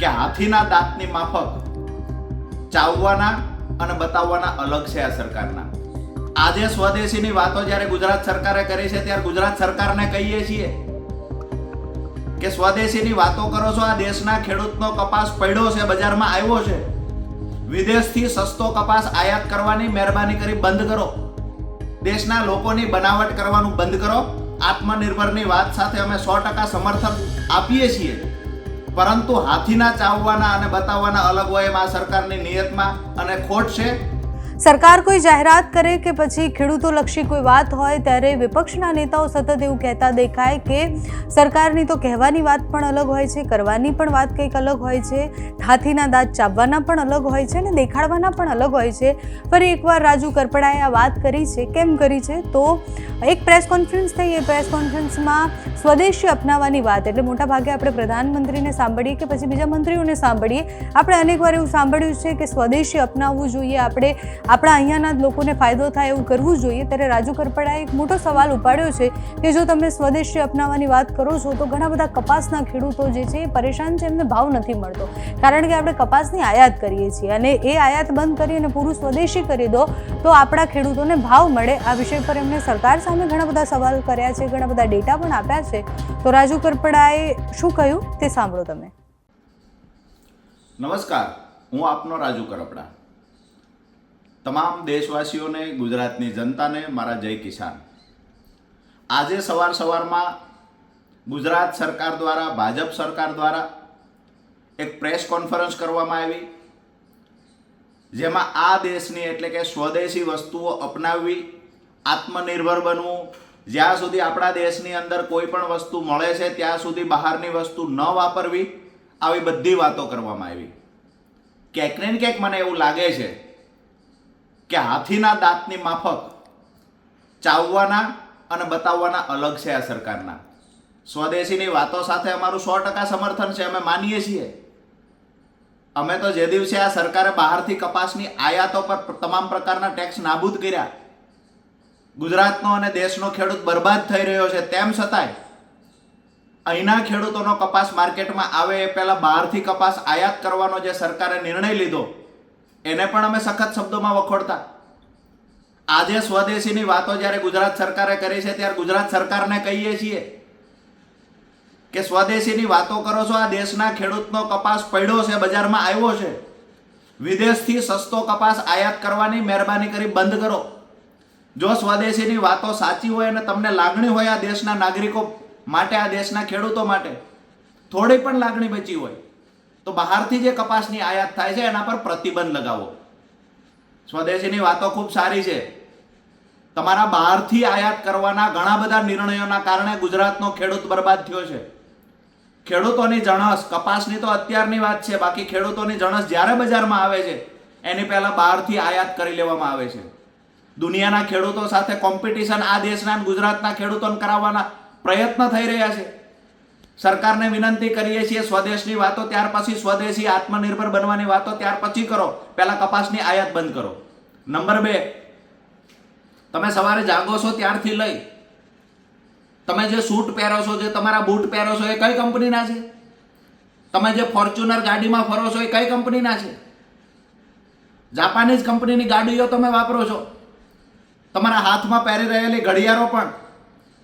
કે હાથીના દાંતની માફક ચાવવાના અને બતાવવાના અલગ છે આ સરકારના. આજે સ્વદેશીની વાતો જ્યારે ગુજરાત સરકારે કરી છે, ત્યારે ગુજરાત સરકારને કહીએ છીએ કે સ્વદેશીની વાતો કરો છો, આ દેશના ખેડૂતનો કપાસ પડ્યો છે, બજારમાં આવ્યો છે. વિદેશથી સસ્તો કપાસ આયાત કરવાની મહેરબાની કરી બંધ કરો. દેશના લોકોની બનાવટ કરવાનું બંધ કરો. આત્મનિર્ભરની વાત સાથે અમે સો ટકા સમર્થન આપીએ છીએ. પરંતુ હાથીના ચાવવાના અને બતાવવાના અલગ હોય એમ આ સરકારની નિયતમાં અને ખોટ છે? સરકાર કોઈ જાહેરાત કરે કે પછી ખેડૂતોલક્ષી કોઈ વાત હોય ત્યારે વિપક્ષના નેતાઓ સતત એવું કહેતા દેખાય કે સરકારની તો કહેવાની વાત પણ અલગ હોય છે, કરવાની પણ વાત કંઈક અલગ હોય છે, હાથીના દાંત ચાવવાના પણ અલગ હોય છે અને દેખાડવાના પણ અલગ હોય છે. ફરી એકવાર રાજુ કરપડાએ આ વાત કરી છે, કેમ કરી છે? તો એક પ્રેસ કોન્ફરન્સ થઈ, એ પ્રેસ કોન્ફરન્સમાં સ્વદેશી અપનાવવાની વાત, એટલે મોટા ભાગે આપણે પ્રધાનમંત્રીને સાંભળીએ કે પછી બીજા મંત્રીઓને સાંભળીએ. આપણે અનેકવાર એવું સાંભળ્યું છે કે સ્વદેશી અપનાવવું જોઈએ, આપણે આપણા અહીંયાના જ લોકોને ફાયદો થાય એવું કરવું જોઈએ, ત્યારે રાજુ કરપડાએ એક મોટો સવાલ ઉપાડ્યો છે કે જો તમે સ્વદેશી અપનાવવાની વાત કરો છો, તો ઘણા બધા કપાસના ખેડૂતો જે છે એ પરેશાન છે, એમને ભાવ નથી મળતો. કારણ કે આપણે કપાસની આયાત કરીએ છીએ અને એ આયાત બંધ કરી અને પૂરું સ્વદેશી કરી દો, તો આપણા ખેડૂતોને ભાવ મળે. આ વિષય પર એમણે સરકાર સામે ઘણા બધા સવાલ કર્યા છે, ઘણા બધા ડેટા પણ આપ્યા છે. તો રાજુ કરપડાએ શું કહ્યું? તે સાંભળો તમે. નમસ્કાર. હું આપનો રાજુ કરપડા. તમામ દેશવાસીઓને, ગુજરાતની જનતાને મારા જય કિસાન. આજે સવાર સવારમાં ગુજરાત સરકાર દ્વારા, ભાજપ સરકાર દ્વારા એક પ્રેસ કોન્ફરન્સ કરવામાં આવી, જેમાં આ દેશની એટલે કે સ્વદેશી વસ્તુઓ અપનાવવી, આત્મનિર્ભર બનવું, જ્યાં સુધી આપણા દેશની અંદર કોઈ પણ વસ્તુ મળે છે, ત્યાં સુધી બહારની વસ્તુ ન વાપરવી, આવી બધી વાતો કરવામાં આવી. ક્યાંક ને ક્યાંક મને એવું લાગે છે કે હાથીના દાંતની માફક ચાવવાના અને બતાવવાના અલગ છે આ સરકારના. સ્વદેશીની વાતો સાથે અમારું સો ટકા સમર્થન છે, અમે માનીએ છીએ. અમે તો જે દિવસે આ સરકારે બહારથી કપાસની આયાતો પર તમામ પ્રકારના ટેક્સ નાબૂદ કર્યા, ગુજરાતનો અને દેશનો ખેડૂત બરબાદ થઈ રહ્યો છે તેમ છતાંય, અહીંના ખેડૂતોનો કપાસ માર્કેટમાં આવે એ પહેલાં બહારથી કપાસ આયાત કરવાનો જે સરકારે નિર્ણય લીધો એને પણ અમે સખત શબ્દોમાં વખોડતા. આજે સ્વદેશીની વાતો જ્યારે ગુજરાત સરકારે કરી છે, ત્યારે ગુજરાત સરકારને કહીએ છીએ કે સ્વદેશીની વાતો કરો છો, આ દેશના ખેડૂતનો કપાસ પડ્યો છે, બજારમાં આવ્યો છે. વિદેશથી સસ્તો કપાસ આયાત કરવાની મહેરબાની કરી બંધ કરો. જો સ્વદેશીની વાતો સાચી હોય અને તમને લાગણી હોય આ દેશના નાગરિકો માટે, આ દેશના ખેડૂતો માટે, થોડી પણ લાગણી બચી હોય. તો બહારથી જે કપાસની આયાત થાય છે, એના પર પ્રતિબંધ લગાવો. સ્વદેશીની વાતો ખૂબ સારી છે. તમારા બહારથી આયાત કરવાના ઘણા બધા નિર્ણયોના કારણે ગુજરાતનો ખેડૂત બરબાદ થયો છે. ખેડૂતોની જણસ, કપાસની તો અત્યારની વાત છે, બાકી ખેડૂતોની જણસ જ્યારે બજારમાં આવે છે, એની પહેલા બહારથી આયાત કરી લેવામાં આવે છે. દુનિયાના ખેડૂતો સાથે કોમ્પિટિશન આ દેશના ગુજરાતના ખેડૂતોને કરાવવાના પ્રયત્ન થઈ રહ્યા છે. સરકારને વિનંતી કરીએ છીએ સ્વદેશની વાતો, ત્યાર પછી સ્વદેશી આત્મનિર્ભર બનવાની વાતો, ત્યાર પછી કરો. પહેલા કપાસની આયાત બંધ કરો. નંબર બે, તમે સવારે જાગો છો ત્યારથી લઈ. તમે જે સૂટ પહેરો છો, જે તમારા બૂટ પહેરો છો, એ કઈ કંપનીના છે? તમે જે ફોર્ચ્યુનર ગાડીમાં ફરો છો, એ કઈ કંપનીના છે? જાપાનીઝ કંપનીની ગાડીઓ તમે વાપરો છો. તમારા હાથમાં પહેરી રહેલી ઘડિયાળો પણ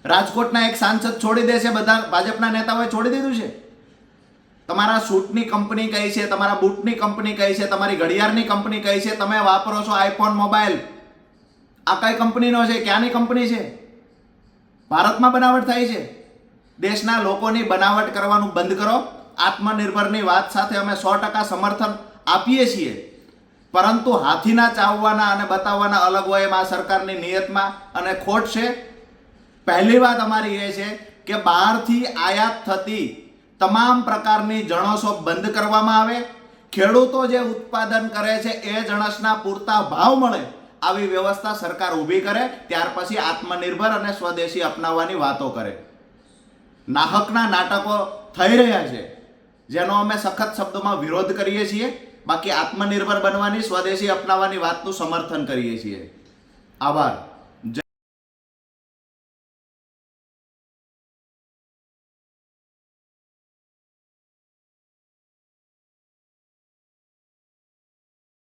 રાજકોટના એક સાંસદ છોડી દે છે બધા, ભાજપના નેતાઓએ છોડી દીધું છે? તમારા સૂટની કંપની કઈ છે, તમારા બૂટની કંપની કઈ છે, તમારી ઘડિયાળની કંપની કઈ છે, તમે વાપરો છો આઈફોન મોબાઈલ? આ કઈ કંપનીનો છે, ક્યાંની કંપની છે? ભારતમાં બનાવટ થાય છે? દેશના લોકોની બનાવટ કરવાનું બંધ કરો. આત્મનિર્ભરની વાત સાથે અમે સો ટકા સમર્થન આપીએ છીએ. પરંતુ હાથીના ચાવવાના અને બતાવવાના અલગ હોય એમાં સરકારની નિયતમાં અને ખોટ છે. પહેલી વાત અમારી એ છે કે બહારથી આયાત થતી તમામ પ્રકારની જણસો બંધ કરવામાં આવે. ખેડૂતો જે ઉત્પાદન કરે છે એ જણસના પૂરતા ભાવ મળે આવી વ્યવસ્થા સરકાર ઊભી કરે, ત્યાર પછી આત્મનિર્ભર અને સ્વદેશી અપનાવવાની વાતો કરે. નાહકના નાટકો થઈ રહ્યા છે, જેનો અમે સખત શબ્દોમાં વિરોધ કરીએ છીએ. બાકી આત્મનિર્ભર બનવાની, સ્વદેશી અપનાવવાની વાતનું સમર્થન કરીએ છીએ. આભાર.